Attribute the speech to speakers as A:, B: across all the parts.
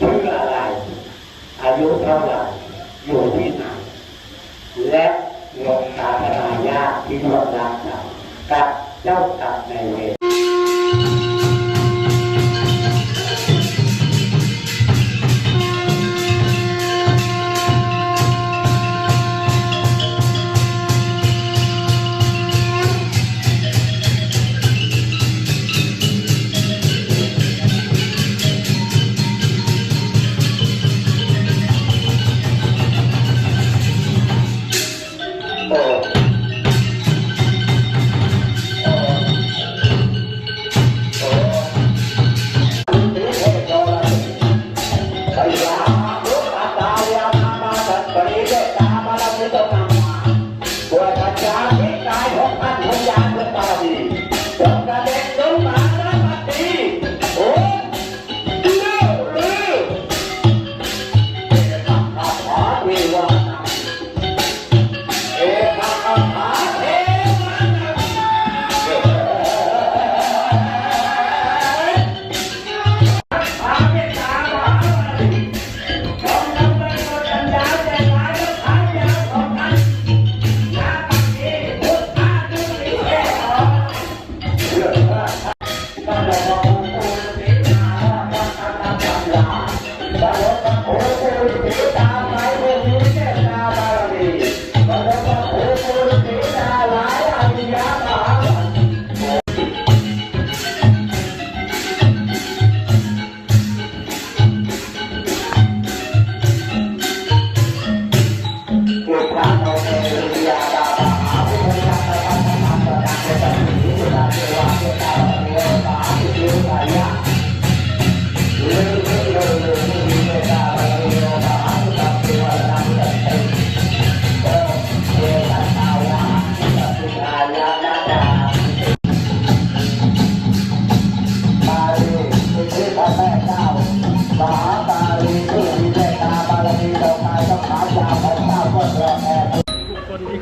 A: ชื่ออะไร อายุเท่าไหร่อยู่ที่ไหนและลงสาธารณญาที่ร่วมรักเรากับเจ้ากรรมนเวร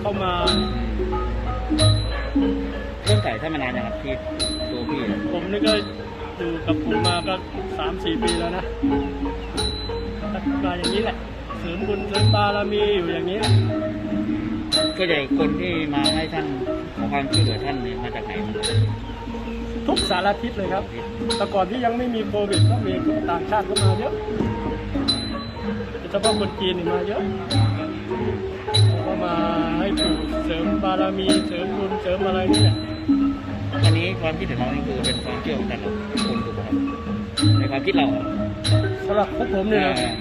A: เข้า
B: มา
C: เรื่องไก่ท่านมานานนะครับที่ตัวพี่อะ
B: ผมนี่ก็อยู่กับปู่มาก็สามสี่ปีแล้วนะก็มาอย่างนี้แหละเสริมบุญเสริมบารมีอยู่อย่างนี้แหละ
C: ก็ใหญ่คนที่มาให้ท่านขอความช่วยเหลือท่านเนี่ยมาจากไหน
B: ทุกสารทิศเลยครับ แต่ก่อนที่ยังไม่มีโควิดก็มีต่างชาติก็มาเยอะโดยเฉพาะคนจีนนี่มาเยอะ เสริมบารมีเสริมบุญเสริมอะไรนี่แหละ
C: อันนี้ความคิดของเรานี่คือเป็นความเชื่อของแต่ละคนถูกไหมครับในความคิดเราอะ
B: สำหรับพวกผมเนี่ยนะ
C: อ่า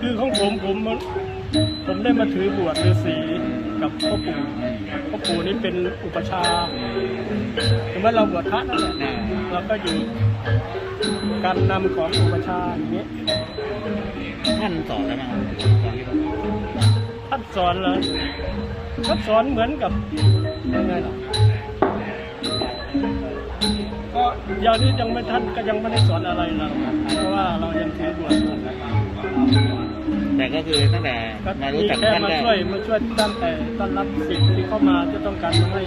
B: คือของผมผมมันผมได้มาถือบวชฤาษีกับพ่อปู่พ่อปู่นี่เป็นอุปชฌาย์ถึงแม้เราบวชพระนั่นแหละ
C: อ่า
B: เราก็อยู่การนำของอุปชฌาย์อย่างนี้
C: ท่านสอนแล้วมั้งความคิดเรา
B: ท่านส อนเลยท่านสอนเหมือนกับยังไงล่ะก็อย่างนี้ยังไม่ท่านก็ยังไม่ได้สอนอะไรเราเพราะว่าเรายังถือบวชอยู่
C: แต่ก็คือตั้งแต่
B: ก็
C: มารู้
B: มี
C: จัก
B: แค่
C: ท่าน
B: มา
C: แรก
B: ช่วยมาช่วยตั้งแต่ต้อนรับสิ่งที่เข้ามาจะต้องการมาให้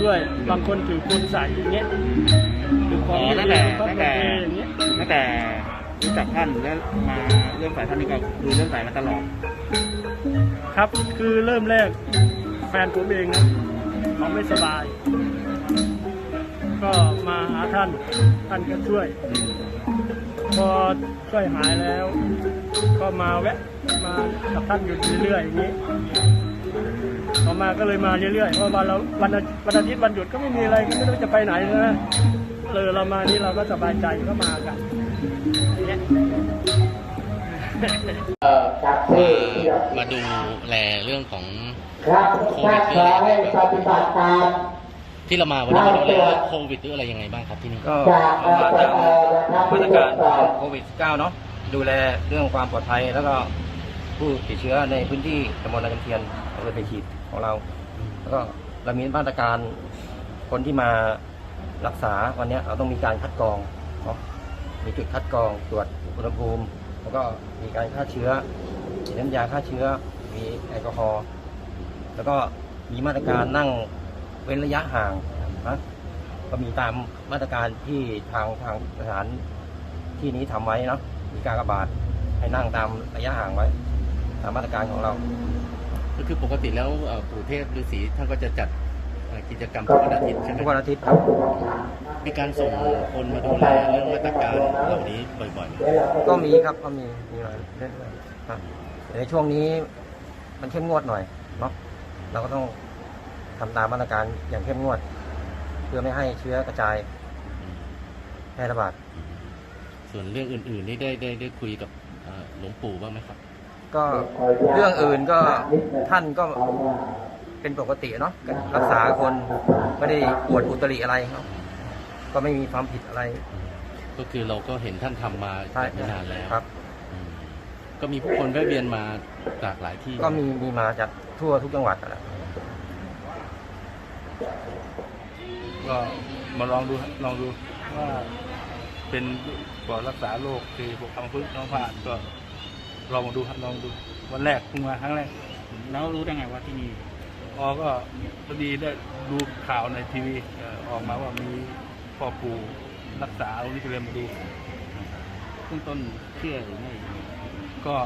B: ช่วยบางคนถือคุณใส่อย่างเงี้ยถือข
C: อ๋
B: อง
C: อ
B: ที่
C: ตั้ง
B: ดี
C: แต่
B: ก็
C: ตั้ง
B: โอ
C: แต่
B: เคอย่างเงี้ย
C: ตั้งแต่รู้จักท่านแล้วมาเรื่องสายท่านนี่ก็คือเรื่องสายมาตลอด
B: ครับคือเริ่มแรกแฟนผมเองนะเขาไม่สบาย ก็มาหาท่านท่านก็ช่วย พอช่วยหายแล้ว ก็มาแวะมากับท่านอยู่เรื่อยๆอย่างนี้ต่อมาก็เลยมาเรื่อยๆเพราะวันเราวันวันอาทิตย์วันหยุดก็ไม่มีอะไรก็ไม่รู้จะไปไหนนะเลยเรามานี่เราก็สบายใจก็มากัน
C: มาดูแลเรื่องของโค
A: รับถ้าขอให้ปฏิบัติตาม
C: ที่เรามาวันนี้มาดูแลเรื่องโควิดหรืออะไรยังไงบ้างครับที่นี่
D: ก็เอามาตามมาตรการ
A: วจสอบ
D: โควิด -19 เนาะดูแลเรื่องความปลอดภัยแล้วก็ผู้ติดเชื้อในพื้นที่ตำบลนาจำเทียนอำเภอเพชีดของเรา แล้วก็เรามีมาตรการคนที่มารักษาวันนี้เราต้องมีการคัดกรองเนาะมีจุดคัดกรองตรวจอุณหภูมิ แล้วก็มีการฆ่าเชื้อมีน้ำยาฆ่าเชื้อ มีแอลกอฮอล์แล้วก็มีมาตรการนั่งเว้นระยะห่างนะก็มีตามมาตรการที่ทางทางสถานที่นี้ทำไว้เนาะมีการระบาดให้นั่งตามระยะห่างไว้ ตามมาตรการของเรา
C: ก็คือปกติแล้วปู่เทพฤาษีท่านก็จะจัด กิจกรรมทุกวันอาทิตย์ใช่ไหม
D: ทุกวันอาทิตย์ครับ
C: มีการส่งคนมาดูแลเรื่องมาตรการเหล่านี้บ่อยๆไหม
D: ก็มีครับก็มีมีมาเรื่อยๆครับแต่ในช่วงนี้มันเข้มงวดหน่อยเนาะเราก็ต้องทำตามมาตรการอย่างเข้มงวด เพื่อไม่ให้เชื้อกระจายแพร่ระบาด
C: ส่วนเรื่องอื่นๆนี่ได้ได้ได้คุยกับเอ่อหลวงปู่บ้างไหมครับ
D: ก็เรื่องอื่นก็ท่านก็ เป็นปกติเนาะรักษาคนไม่ได้อวดอุตริอะไรเนาะก็ไม่มีความผิดอะไร
C: ก็คือเราก็เห็นท่านทำมา
D: ใช่
C: ไม่นานแล้ว
D: ครับ
C: อืมก็มีผู้คนแวะเวียนมาจากหลายที่
D: ก็มีมีมาจากทั่วทุกจังหวัดนั่นแหละ
E: ก็มาลองดูครับลองดูว่าเป็นปอดรักษาโรคคือพวกอัมพฤกษ์น้องผ่านก็ลองมาดูครับลองดูวันแรกเพิ่งมาครั้งแรก
C: แล้วรู้ได้ไงว่าที่นี่
E: อ๋อก็พอดีได้ดูข่าวในทีวีเอ่อออกมาว่ามีพ่อปู่รักษาตรงนี้ก็เลยมาดู
C: เบื้องต้นเชื่อหรือไม่
E: ก็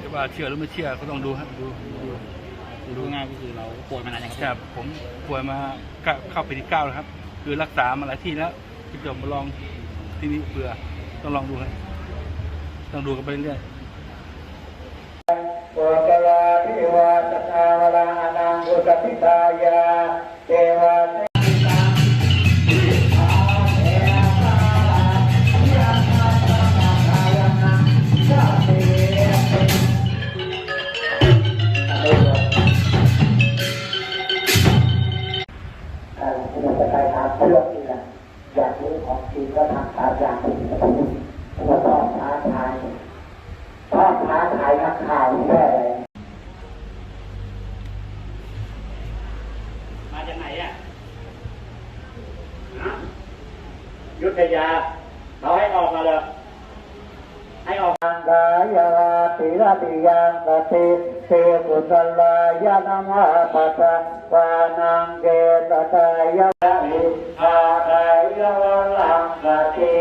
E: จะว่าเชื่อหรือไม่เชื่อก็ต้องดูครับดูดู
C: ดูง่ายก็คือเราป่วยมานานยัง
E: ครับผมป่วยมาเก้าเข้าปีที่เก้าแล้วครับ คือรักษามาหลายที่แล้วที่จะมาลองที่นี่เผื่อต้องลองดูครับต้องดูกันไปเรื่อย
A: โอตลาทิวาตนาวรานังกุสติตายาเทวาเทอ่าที่มันจะไปตามเรื่อง ทยา
B: เขาให้ออกมาเลยให้ออก
A: อังกายาติรติยังกติเทกุสลายานัมหาปัสสะวานังเกตตายะมิอาตยวัลังกติ